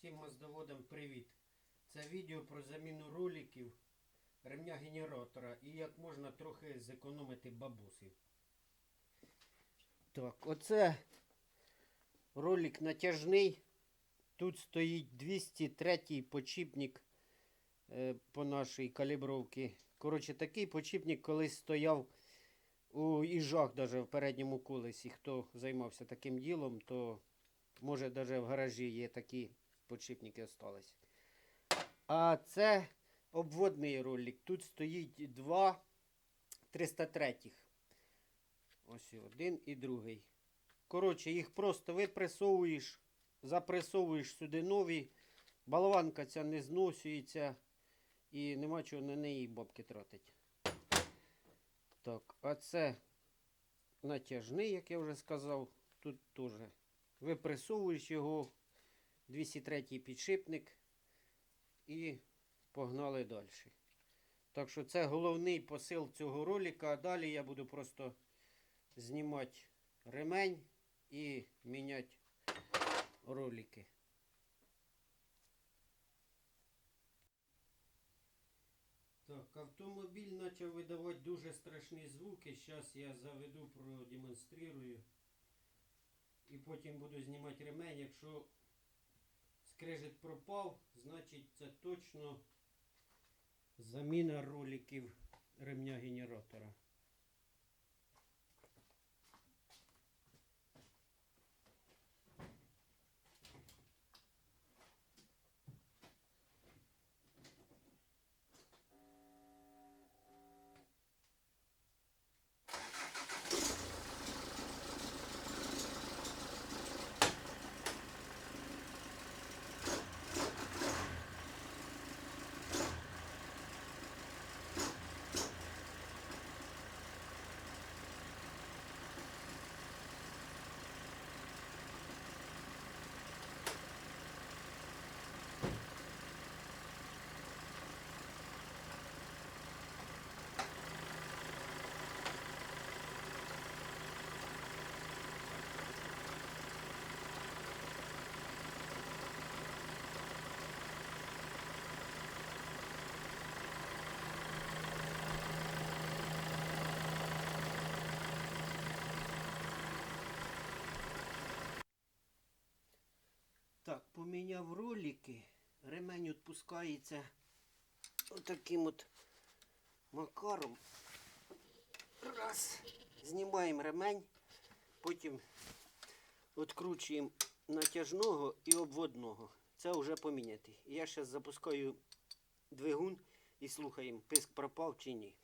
Всім маздоводам привіт! Це відео про заміну роликів ремня генератора і як можна трохи зекономити бабусів. Так, оце ролик натяжний. Тут стоїть 203 почіпник е, по нашій калібровці. Коротше, такий почіпник колись стояв у їжах, навіть в передньому колесі. Хто займався таким ділом, то може навіть в гаражі є такі подшипники остались. А це обводний ролик. Тут стоїть два 303. Ось і один і другий. Коротше, їх просто випресовуєш, запресовуєш сюди нові. Болванка ця не зносюється і нема чого на неї бабки тратить. Так, а це натяжний, як я вже сказав. Тут теж випресовуєш його 203 підшипник і погнали далі. Так що це головний посил цього ролика. А далі я буду просто знімати ремень і міняти ролики. Так, автомобіль почав видавати дуже страшні звуки. Зараз я заведу, продемонструю. І потім буду знімати ремень. Якщо скрежет пропав, значить це точно заміна роликів ремня генератора. Поміняв ролики. Ремень відпускається отаким от макаром. Раз. Знімаємо ремень, потім відкручуємо натяжного і обводного. Це вже поміняти. Я зараз запускаю двигун і слухаємо, писк пропав чи ні.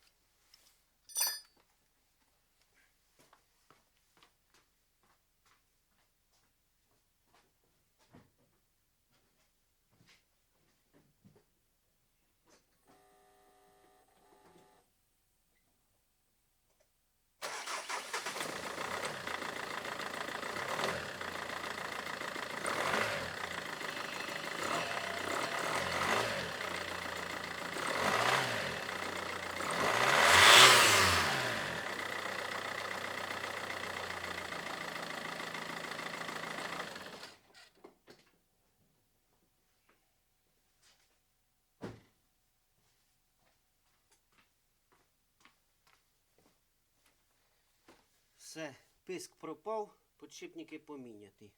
Все, писк пропав, подшипники поміняті.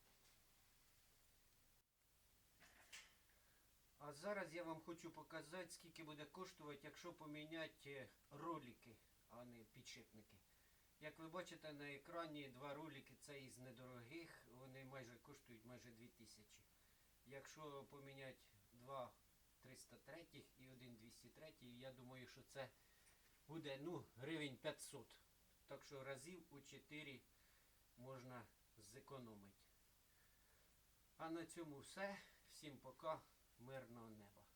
А зараз я вам хочу показати, скільки буде коштувати, якщо поміняти ролики, а не підшипники. Як ви бачите на екрані, два ролики це із недорогих, вони майже коштують майже 2000. Якщо поміняти два 303 і один 203, я думаю, що це буде ну, гривень 500. Так що разів у 4 можна зекономити. А на цьому все. Всім пока, мирного неба.